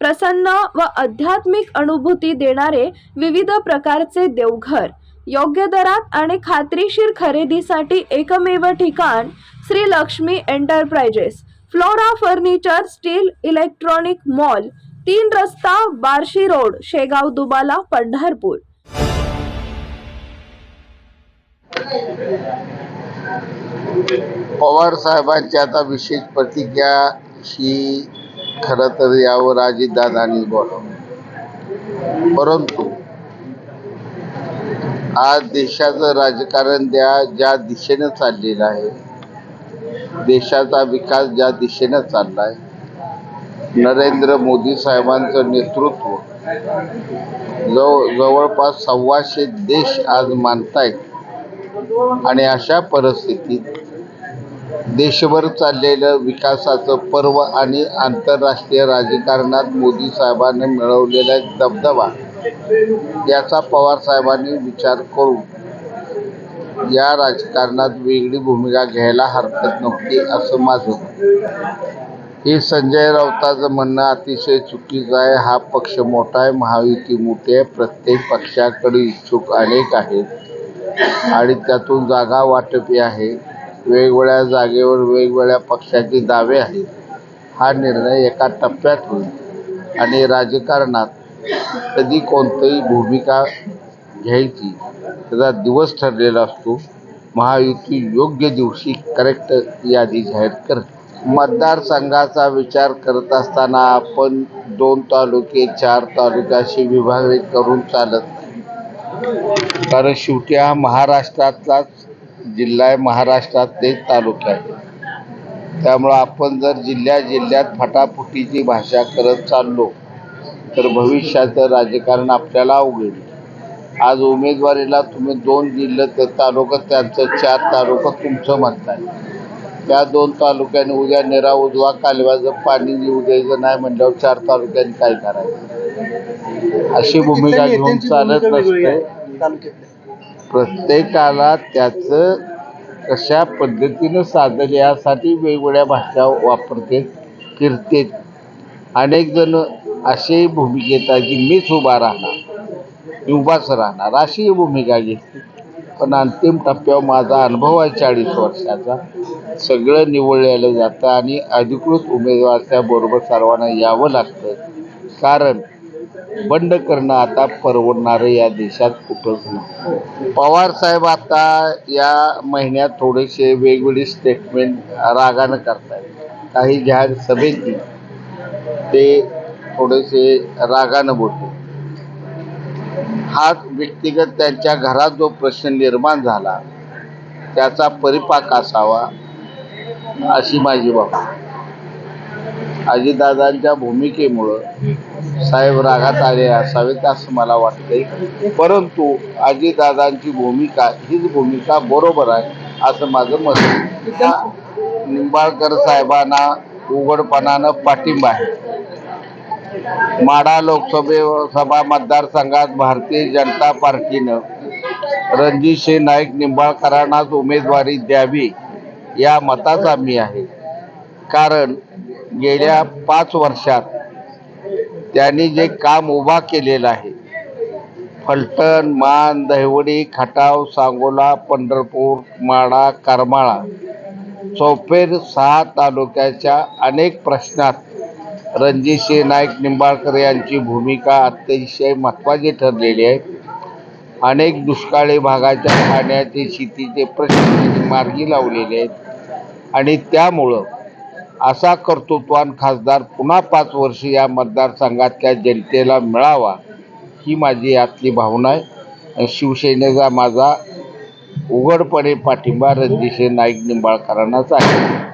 प्रसन्न व आध्यात्मिक अनुभूती देणारे विविध प्रकारचे देवघर. योग्य दरात आणि खात्रीशीर खरेदीसाठी एकमेव ठिकाण Shri Lakshmi enterprises. Flora furniture steel electronic mall तीन रस्ता बार्शी रोड शेगाव दुबाला पंढरपूर. पवार साहेबांची आता विशेष प्रतिज्ञा ही खरं तर यावर अजितदादांनी बोलावं परंतु आज देशाचं राजकारण त्या ज्या दिशेनं चाललेलं आहे देशाचा विकास ज्या दिशेनं चालला आहे नरेंद्र मोदी साहेबांचं नेतृत्व जव जवळपास सव्वाशे देश आज मानतायत. आणि अशा परिस्थितीत देशभर चाललेलं विकासाचं पर्व आणि आंतरराष्ट्रीय राजकारणात मोदी साहेबांनी मिळवलेला एक दबदबा याचा पवार साहेबांनी विचार करून या राजकारणात वेगळी भूमिका घ्यायला हरकत नव्हती असं माझं हे संजय राऊताचं म्हणणं अतिशय चुकीचं आहे. हा पक्ष मोठा आहे महायुती मोठी आहे प्रत्येक पक्षाकडे इच्छुक अनेक आहेत आणि त्यातून जागा वाटपी आहे. वेगवेगळ्या जागेवर वेगवेगळ्या पक्षाचे दावे आहेत. हा निर्णय एका टप्प्यात होईल. आणि राजकारणात कधी कोणतीही भूमिका घ्यायची त्याचा दिवस ठरलेला असतो महायुती योग्य दिवशी करेक्ट यादी जाहीर करते. मतदारसंघाचा विचार करत असताना आपण दोन तालुके चार तालुके अशी विभागणी करून चालत नाही. कारण शेवटी हा महाराष्ट्रातलाच जिल्हा आहे महाराष्ट्रातले तालुके आहे. त्यामुळं आपण जर जिल्ह्या जिल्ह्यात फटाफुटीची भाषा करत चाललो तर भविष्याचं राजकारण आपल्याला अवघड आज उमेदवारीला तुम्ही दोन जिल्हे तर तालुका त्यांचं चार तालुका तुमचं म्हणताय. त्या दोन तालुक्याने उद्या निरा उजवा कालव्याचं पाणी येऊ द्यायचं नाही म्हटल्यावर चार तालुक्यांनी काय करायचं? अशी भूमिका घेऊन चालत नसते प्रत्येकाला त्याचं कशा पद्धतीनं सादर यासाठी वेगवेगळ्या भाषा वापरते फिरते. अनेक जण भूमिकेत भूमिका येतात की मीच उभा राहणार मी उभाच राहणार अशी भूमिका घेतली. पण अंतिम टप्प्यावर माझा अनुभव आहे चाळीस वर्षाचा. सगळं निवडलेलं जातं आणि अधिकृत उमेदवाराच्या बरोबर सर्वांना यावं लागतं. कारण बंड करणं आता परवडणारं या देशात कुठंच नाही. पवार साहेब आता या महिन्यात थोडेसे वेगवेगळी स्टेटमेंट रागानं करतायत. काही जाहीर सभेत ते थोडेसे रागानं बोलते हा व्यक्तिगत त्यांच्या घरात जो प्रश्न निर्माण झाला त्याचा परिपाक असावा अशी माझी बाबा अजितदादांच्या भूमिकेमुळं साहेब रागात आले असावेत असं मला वाटतंय. परंतु अजितदादांची भूमिका हीच भूमिका बरोबर आहे असं माझं मत आहे. त्या निंबाळकर साहेबांना उघडपणानं पाठिंबा आहे. माढा लोकसभे सभा मतदारसंघात भारतीय जनता पार्टीनं रणजितसिंह नाईक निंबाळकरांनाच उमेदवारी द्यावी या मताचा मी आहे. कारण गेल्या पाच वर्षात त्यांनी जे काम उभा केलेलं आहे फलटण मान दहिवडी खटाव सांगोला पंढरपूर माडा करमाळा चौफेर सहा तालुक्याच्या अनेक प्रश्नात रणजितसिंह नाईक निंबाळकर यांची भूमिका अतिशय महत्त्वाची ठरलेली आहे. अनेक दुष्काळी भागाच्या पाण्याचे शेतीचे प्रश्न मार्गी लावलेले आहेत. आणि त्यामुळं असा कर्तृत्वान खासदार पुन्हा पाच वर्ष या मतदारसंघातल्या जनतेला मिळावा ही माझी यातली भावना आहे. शिवसेनेचा माझा उघडपणे पाठिंबा रणजितसिंह नाईक निंबाळकरांनाच आहे.